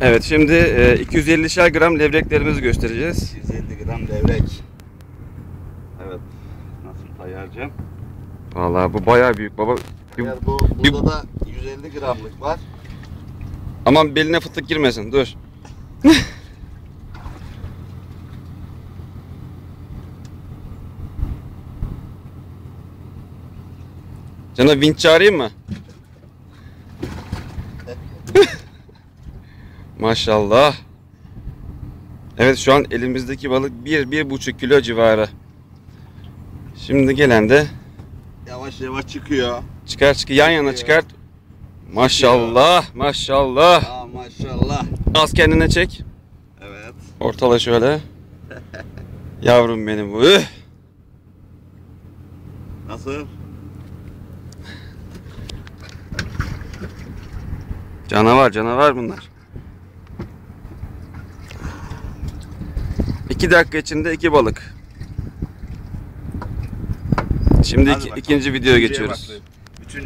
Evet şimdi e, 250'şer gram levreklerimizi göstereceğiz. 150 gram levrek. Evet. Nasıl ayaracağım? Vallahi bu bayağı büyük baba. Bir- Eğer bu, bir- burada da 150 gramlık var. Aman beline fıtık girmesin dur. Cana vinç çağırayım mı? Maşallah. Evet şu an elimizdeki balık 1-1,5 kilo civarı. Şimdi gelen de Yavaş yavaş çıkıyor. çıkar çıkar yan yana çıkart. Maşallah maşallah. Aa maşallah. Az kendine çek. Evet. Ortala şöyle. Yavrum benim bu. Üh! Nasıl? Canavar canavar bunlar. İki dakika içinde iki balık. Şimdi iki- ikinci videoya geçiyoruz. bakayım.